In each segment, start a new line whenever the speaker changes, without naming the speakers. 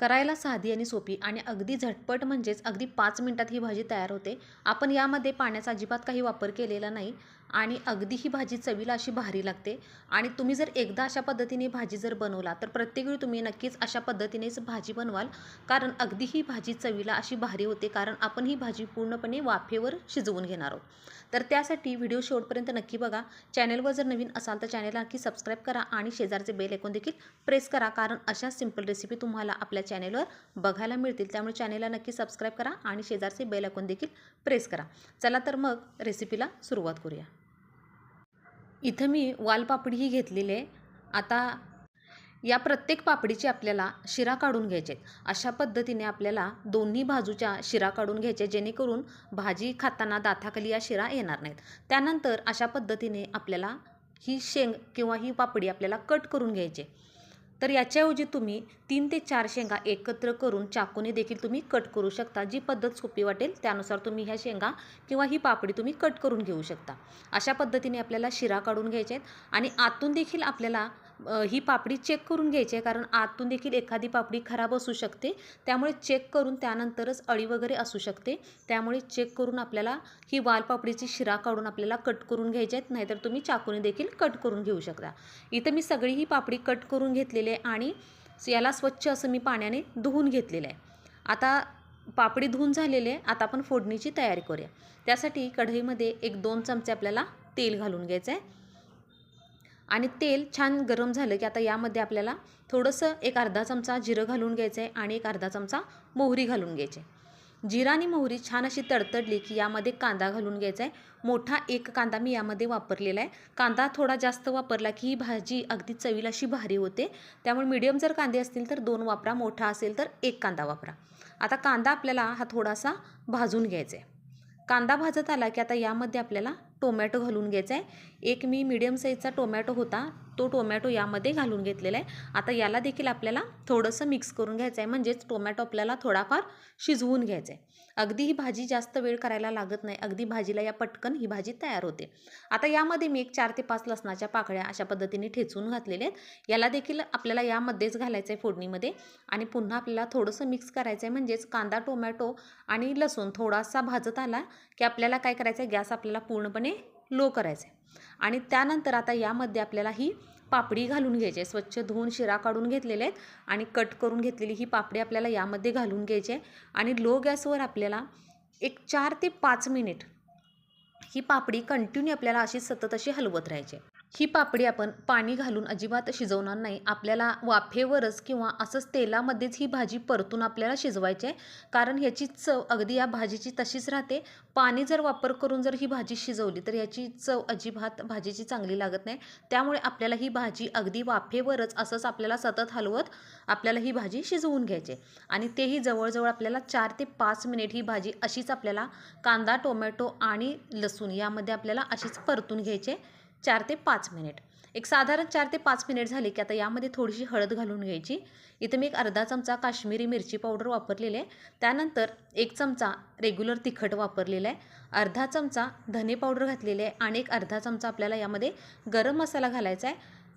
करायला साधी आणि सोपी आणि अगदी झटपट म्हणजेच अगदी पाच मिनटात ही भाजी तयार होते. आपण यामध्ये पाण्याचा अजिबात काही वापर केलेला नाही. आणि अगदी ही भाजी चवीला अशी भारी लागते. आणि तुम्ही जर एकदा अशा पद्धतीने भाजी जर बनवला तर प्रत्येक वेळी तुम्ही नक्कीच अशा पद्धतीनेच भाजी बनवाल. कारण अगदी ही भाजी चवीला अशी भारी होते कारण आपण ही भाजी पूर्णपणे वाफेवर शिजवून घेणार आहोत. तर त्यासाठी व्हिडिओ शेवटपर्यंत नक्की बघा. चॅनलवर जर नवीन असाल तर चॅनेलला नक्की सबस्क्राईब करा आणि शेजारचे बेल ऐकून देखील प्रेस करा. कारण अशा सिंपल रेसिपी तुम्हाला आपल्या चॅनेलवर बघायला मिळतील. त्यामुळे चॅनेलला नक्की सबस्क्राईब करा आणि शेजारचे बेल ऐकून देखील प्रेस करा. चला तर मग रेसिपीला सुरुवात करूया. इथं मी वालपापडी ही घेतलेली आहे. आता या प्रत्येक पापडीची आपल्याला शिरा काढून घ्यायचे आहेत. अशा पद्धतीने आपल्याला दोन्ही बाजूच्या शिरा काढून घ्यायचे जेणेकरून भाजी खाताना दाथाखाली या शिरा येणार नाहीत. त्यानंतर अशा पद्धतीने आपल्याला ही शेंग किंवा ही पापडी आपल्याला कट करून घ्यायचे तर याच्याऐवजी तुम्ही तीन ते चार शेंगा एकत्र करून चाकूने देखील तुम्ही कट करू शकता. जी पद्धत सोपी वाटेल त्यानुसार तुम्ही ह्या शेंगा किंवा ही पापडी तुम्ही कट करून घेऊ शकता. अशा पद्धतीने आपल्याला शिरा काढून घ्यायचे आहेत आणि आतून देखील आपल्याला ही पापडी चेक करून घ्यायची आहे कारण आतून देखील एखादी पापडी खराब असू शकते. त्यामुळे चेक करून त्यानंतरच अळी वगैरे असू शकते. त्यामुळे चेक करून आपल्याला ही वालपापडीची शिरा काढून आपल्याला कट करून घ्यायचे आहेत नाहीतर तुम्ही चाकूने देखील कट करून घेऊ शकता. इथं मी सगळी ही पापडी कट करून घेतलेली आहे आणि याला स्वच्छ असं मी पाण्याने धुवून घेतलेलं आहे. आता पापडी धुवून झालेले आहे आता आपण फोडणीची तयारी करूया. त्यासाठी कढईमध्ये एक दोन चमचे आपल्याला तेल घालून घ्यायचं आहे. आणि तेल छान गरम झालं की आता यामध्ये आपल्याला थोडंसं एक अर्धा चमचा जिरं घालून घ्यायचं आहे आणि एक अर्धा चमचा मोहरी घालून घ्यायची आहे. जिरा आणि मोहरी छान अशी तडतडली की यामध्ये कांदा घालून घ्यायचा आहे. मोठा एक कांदा मी यामध्ये वापरलेला आहे. कांदा थोडा जास्त वापरला की ही भाजी अगदी चवीला अशी भारी होते. त्यामुळे मीडियम जर कांदे असतील तर दोन वापरा मोठा असेल तर एक कांदा वापरा. आता कांदा आपल्याला हा थोडासा भाजून घ्यायचा आहे. कांदा भाजत आला की आता यामध्ये आपल्याला टोमॅटो घालून घ्यायचा आहे. एक मी मीडियम साईजचा टोमॅटो होता. तो टोमॅटो यामध्ये घालून घेतलेला आहे. आता याला देखील आपल्याला थोडंसं मिक्स करून घ्यायचं आहे म्हणजेच टोमॅटो आपल्याला थोडाफार शिजवून घ्यायचा आहे अगदी ही भाजी जास्त वेळ करायला लागत नाही. अगदी भाजीला या पटकन ही भाजी तयार होते. आता यामध्ये मी एक चार ते पाच लसणाच्या पाकळ्या अशा पद्धतीने ठेचून घातलेल्या आहेत. याला देखील आपल्याला यामध्येच घालायचं आहे फोडणीमध्ये. आणि पुन्हा आपल्याला थोडंसं मिक्स करायचं आहे म्हणजेच कांदा टोमॅटो आणि लसूण थोडासा भाजत आला की आपल्याला काय करायचं आहे गॅस आपल्याला पूर्णपणे लो करायचं. आहे आणि त्यानंतर आता यामध्ये आपल्याला ही पापडी घालून घ्यायची आहे. स्वच्छ धुवून शिरा काढून घेतलेले आहेत आणि कट करून घेतलेली ही पापडी आपल्याला यामध्ये घालून घ्यायची आहे. आणि लो गॅसवर आपल्याला एक चार ते पाच मिनिट ही पापडी कंटिन्यू आपल्याला अशी सतत अशी हलवत राहायची आहे. ही पापडी आपण पाणी घालून अजिबात शिजवणार नाही. आपल्याला वाफेवरच किंवा असंच तेलामध्येच ही भाजी परतून आपल्याला शिजवायची आहे. कारण ह्याची चव अगदी या भाजीची तशीच राहते. पाणी जर वापर करून जर ही भाजी शिजवली तर याची चव अजिबात भाजीची चांगली लागत नाही. त्यामुळे आपल्याला ही भाजी अगदी वाफेवरच असंच आपल्याला सतत हलवत आपल्याला ही भाजी शिजवून घ्यायची आहे. आणि तेही जवळजवळ आपल्याला चार ते पाच मिनिट ही भाजी अशीच आपल्याला कांदा टोमॅटो आणि लसूण यामध्ये आपल्याला अशीच परतून घ्यायचे चार ते पाच मिनिट. एक साधारण चार ते पाच मिनिट झाले की आता यामध्ये थोडीशी हळद घालून घ्यायची. इथं मी एक अर्धा चमचा काश्मीरी मिरची पावडर वापरलेली आहे. त्यानंतर एक चमचा रेग्युलर तिखट वापरलेला आहे. अर्धा चमचा धने पावडर घातलेली आहे आणि एक अर्धा चमचा आपल्याला यामध्ये गरम मसाला घालायचा आहे.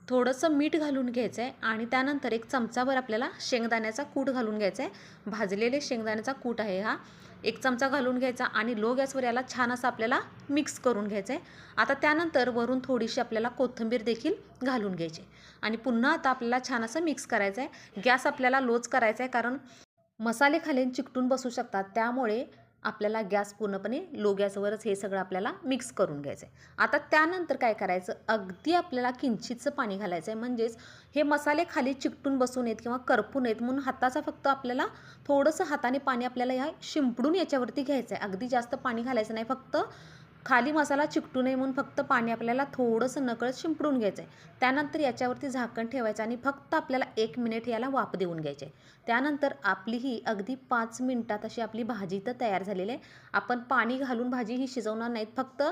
थोडंसं मीठ घालून घ्यायचं आहे आणि त्यानंतर एक चमचाभर आपल्याला शेंगदाण्याचा कूट घालून घ्यायचा आहे. भाजलेले शेंगदाण्याचा कूट आहे हा. एक चमचा घालून घ्यायचा आणि लो गॅसवर याला छान असं आपल्याला मिक्स करून घ्यायचं आहे आता त्यानंतर वरून थोडीशी आपल्याला कोथिंबीर देखील घालून घ्यायची. आणि पुन्हा आता आपल्याला छान असं मिक्स करायचं आहे गॅस आपल्याला लोच करायचा आहे कारण मसाले खाली चिकटून बसू शकतात. त्यामुळे आपल्याला गॅस पूर्णपणे लो गॅसवरच हे सगळं आपल्याला मिक्स करून घ्यायचं आहे आता त्यानंतर काय करायचं? अगदी आपल्याला किंचितचं पाणी घालायचं आहे म्हणजेच हे मसाले खाली चिकटून बसू नयेत किंवा करपू नयेत म्हणून हाताचा फक्त आपल्याला थोडंसं हाताने पाणी आपल्याला ह्या शिंपडून याच्यावरती घ्यायचं आहे अगदी जास्त पाणी घालायचं नाही. फक्त खाली मसाला चिकटू नये म्हणून फक्त पाणी आपल्याला थोडंसं नकळत शिंपडून घ्यायचं आहे त्यानंतर याच्यावरती झाकण ठेवायचं आणि फक्त आपल्याला एक मिनिट याला वाफ देऊन घ्यायचे. त्यानंतर आपली ही अगदी पाच मिनटात अशी आपली भाजी तर तयार झालेली आहे. आपण पाणी घालून भाजी ही शिजवणार नाहीत. फक्त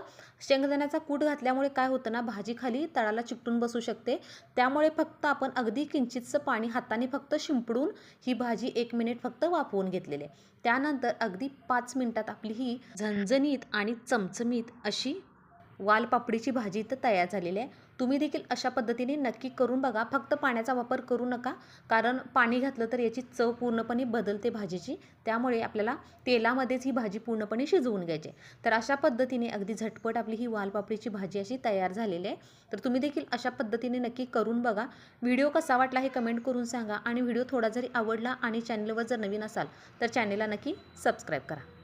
शेंगदाण्याचा कूट घातल्यामुळे काय होतं ना भाजी खाली तळाला चिकटून बसू शकते. त्यामुळे फक्त आपण अगदी किंचितचं पाणी हाताने फक्त शिंपडून ही भाजी एक मिनिट फक्त वाफवून घेतलेली आहे. त्यानंतर अगदी पाच मिनिटात आपली ही झणझणीत आणि चमचमीत अशी वालपापडीची भाजी तर तयार झालेली आहे. तुम्ही देखील अशा पद्धतीने नक्की करून बघा. फक्त पाण्याचा वापर करू नका. कारण पाणी घातलं तर याची चव पूर्णपणे बदलते भाजीची. त्यामुळे आपल्याला तेलामध्येच ही भाजी पूर्णपणे शिजवून घ्यायची तर अशा पद्धतीने अगदी झटपट आपली ही वालपापडीची भाजी अशी तयार झालेली आहे. तर तुम्ही देखील अशा पद्धतीने नक्की करून बघा. व्हिडिओ कसा वाटला हे कमेंट करून सांगा. आणि व्हिडिओ थोडा जरी आवडला आणि चॅनलवर जर नवीन असाल तर चॅनलला नक्की सबस्क्राईब करा.